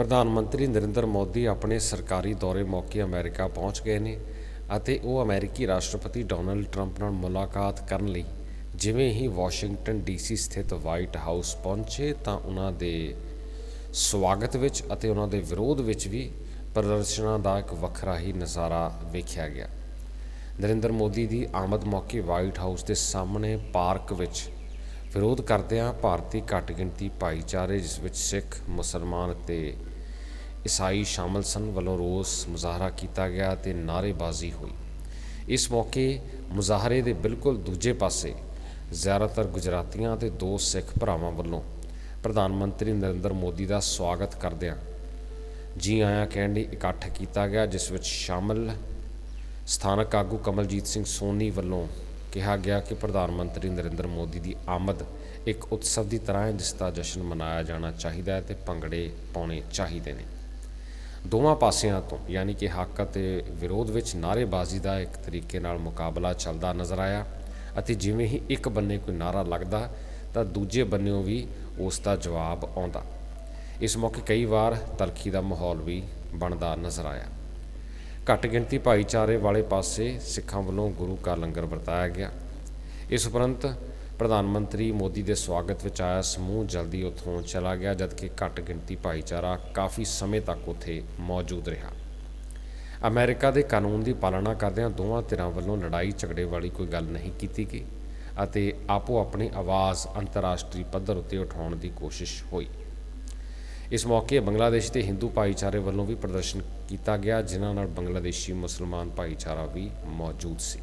ਪ੍ਰਧਾਨ ਮੰਤਰੀ ਨਰਿੰਦਰ ਮੋਦੀ ਆਪਣੇ ਸਰਕਾਰੀ ਦੌਰੇ ਮੌਕੇ ਅਮਰੀਕਾ ਪਹੁੰਚ ਗਏ ਨੇ ਅਤੇ ਉਹ ਅਮਰੀਕੀ ਰਾਸ਼ਟਰਪਤੀ ਡੋਨਲਡ ਟਰੰਪ ਨਾਲ ਮੁਲਾਕਾਤ ਕਰਨ ਲਈ ਜਿਵੇਂ ਹੀ ਵਾਸ਼ਿੰਗਟਨ ਡੀਸੀ ਸਥਿਤ ਵਾਈਟ ਹਾਊਸ ਪਹੁੰਚੇ ਤਾਂ ਉਹਨਾਂ ਦੇ ਸਵਾਗਤ ਵਿੱਚ ਅਤੇ ਉਹਨਾਂ ਦੇ ਵਿਰੋਧ ਵਿੱਚ ਵੀ ਪ੍ਰਦਰਸ਼ਨਾਂ ਦਾ ਇੱਕ ਵੱਖਰਾ ਹੀ ਨਜ਼ਾਰਾ ਵੇਖਿਆ ਗਿਆ। ਨਰਿੰਦਰ ਮੋਦੀ ਦੀ ਆਮਦ ਮੌਕੇ ਵਾਈਟ ਹਾਊਸ ਦੇ ਸਾਹਮਣੇ ਪਾਰਕ ਵਿੱਚ ਵਿਰੋਧ ਕਰਦਿਆਂ ਭਾਰਤੀ ਘੱਟ ਗਿਣਤੀ ਭਾਈਚਾਰੇ ਜਿਸ ਵਿੱਚ ਸਿੱਖ, ਮੁਸਲਮਾਨ ਅਤੇ ਈਸਾਈ ਸ਼ਾਮਲ ਸਨ ਵੱਲੋਂ ਰੋਸ ਮੁਜ਼ਾਹਰਾ ਕੀਤਾ ਗਿਆ ਤੇ ਨਾਅਰੇਬਾਜ਼ੀ ਹੋਈ। ਇਸ ਮੌਕੇ ਮੁਜ਼ਾਹਰੇ ਦੇ ਬਿਲਕੁਲ ਦੂਜੇ ਪਾਸੇ ਜ਼ਿਆਦਾਤਰ ਗੁਜਰਾਤੀਆਂ ਤੇ ਦੋ ਸਿੱਖ ਭਰਾਵਾਂ ਵੱਲੋਂ ਪ੍ਰਧਾਨ ਮੰਤਰੀ ਨਰਿੰਦਰ ਮੋਦੀ ਦਾ ਸਵਾਗਤ ਕਰਦਿਆਂ ਜੀ ਆਇਆਂ ਕਹਿਣ ਲਈ ਇਕੱਠ ਕੀਤਾ ਗਿਆ, ਜਿਸ ਵਿੱਚ ਸ਼ਾਮਲ ਸਥਾਨਕ ਆਗੂ ਕਮਲਜੀਤ ਸਿੰਘ ਸੋਨੀ ਵੱਲੋਂ ਕਿਹਾ ਗਿਆ ਕਿ ਪ੍ਰਧਾਨ ਮੰਤਰੀ ਨਰਿੰਦਰ ਮੋਦੀ ਦੀ ਆਮਦ ਇੱਕ ਉਤਸਵ ਦੀ ਤਰ੍ਹਾਂ ਹੈ, ਜਿਸ ਦਾ ਜਸ਼ਨ ਮਨਾਇਆ ਜਾਣਾ ਚਾਹੀਦਾ ਹੈ ਤੇ ਭੰਗੜੇ ਪਾਉਣੇ ਚਾਹੀਦੇ ਨੇ। ਦੋਵਾਂ ਪਾਸਿਆਂ ਤੋਂ, ਯਾਨੀ ਕਿ ਹੱਕ ਅਤੇ ਵਿਰੋਧ ਵਿੱਚ ਨਾਅਰੇਬਾਜ਼ੀ ਦਾ ਇੱਕ ਤਰੀਕੇ ਨਾਲ ਮੁਕਾਬਲਾ ਚੱਲਦਾ ਨਜ਼ਰ ਆਇਆ ਅਤੇ ਜਿਵੇਂ ਹੀ ਇੱਕ ਬੰਨੇ ਕੋਈ ਨਾਰਾ ਲੱਗਦਾ ਤਾਂ ਦੂਜੇ ਬੰਨਿਓਂ ਵੀ ਉਸ ਦਾ ਜਵਾਬ ਆਉਂਦਾ। ਇਸ ਮੌਕੇ ਕਈ ਵਾਰ ਤਲਖੀ ਦਾ ਮਾਹੌਲ ਵੀ ਬਣਦਾ ਨਜ਼ਰ ਆਇਆ। ਘੱਟ ਗਿਣਤੀ ਭਾਈਚਾਰੇ ਵਾਲੇ ਪਾਸੇ ਸਿੱਖਾਂ ਵੱਲੋਂ ਗੁਰੂ ਕਾ ਲੰਗਰ ਵਰਤਾਇਆ ਗਿਆ। ਇਸ ਉਪਰੰਤ ਪ੍ਰਧਾਨ ਮੰਤਰੀ ਮੋਦੀ ਦੇ ਸਵਾਗਤ ਵਿੱਚ ਆਇਆ ਸਮੂਹ ਜਲਦੀ ਉੱਥੋਂ ਚਲਾ ਗਿਆ, ਜਦਕਿ ਘੱਟ ਗਿਣਤੀ ਭਾਈਚਾਰਾ ਕਾਫੀ ਸਮੇਂ ਤੱਕ ਉੱਥੇ ਮੌਜੂਦ ਰਿਹਾ। ਅਮਰੀਕਾ ਦੇ ਕਾਨੂੰਨ ਦੀ ਪਾਲਣਾ ਕਰਦਿਆਂ ਦੋਵਾਂ ਧਿਰਾਂ ਵੱਲੋਂ ਲੜਾਈ ਝਗੜੇ ਵਾਲੀ ਕੋਈ ਗੱਲ ਨਹੀਂ ਕੀਤੀ ਗਈ ਅਤੇ ਆਪੋ ਆਪਣੀ ਆਵਾਜ਼ ਅੰਤਰਰਾਸ਼ਟਰੀ ਪੱਧਰ ਉੱਤੇ ਉਠਾਉਣ ਦੀ ਕੋਸ਼ਿਸ਼ ਹੋਈ। ਇਸ ਮੌਕੇ ਬੰਗਲਾਦੇਸ਼ ਦੇ ਹਿੰਦੂ ਭਾਈਚਾਰੇ ਵੱਲੋਂ ਵੀ ਪ੍ਰਦਰਸ਼ਨ ਕੀਤਾ ਗਿਆ, ਜਿਨ੍ਹਾਂ ਨਾਲ ਬੰਗਲਾਦੇਸ਼ੀ ਮੁਸਲਮਾਨ ਭਾਈਚਾਰਾ ਵੀ ਮੌਜੂਦ ਸੀ।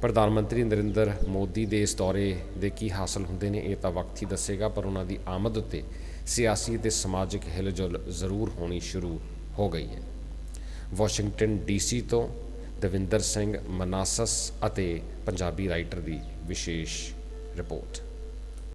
ਪ੍ਰਧਾਨ ਮੰਤਰੀ ਨਰਿੰਦਰ ਮੋਦੀ ਦੇ ਇਸ ਦੌਰੇ ਦੇ ਕੀ ਹਾਸਲ ਹੁੰਦੇ ਨੇ, ਇਹ ਤਾਂ ਵਕਤ ਹੀ ਦੱਸੇਗਾ, ਪਰ ਉਹਨਾਂ ਦੀ ਆਮਦ ਉੱਤੇ ਸਿਆਸੀ ਤੇ ਸਮਾਜਿਕ ਹਿਲਜੁਲ ਜ਼ਰੂਰ ਹੋਣੀ ਸ਼ੁਰੂ ਹੋ ਗਈ ਹੈ। ਵਾਸ਼ਿੰਗਟਨ ਡੀਸੀ ਤੋਂ ਦਵਿੰਦਰ ਸਿੰਘ ਮਨਾਸਸ ਅਤੇ ਪੰਜਾਬੀ ਰਾਈਟਰ ਦੀ ਵਿਸ਼ੇਸ਼ ਰਿਪੋਰਟ।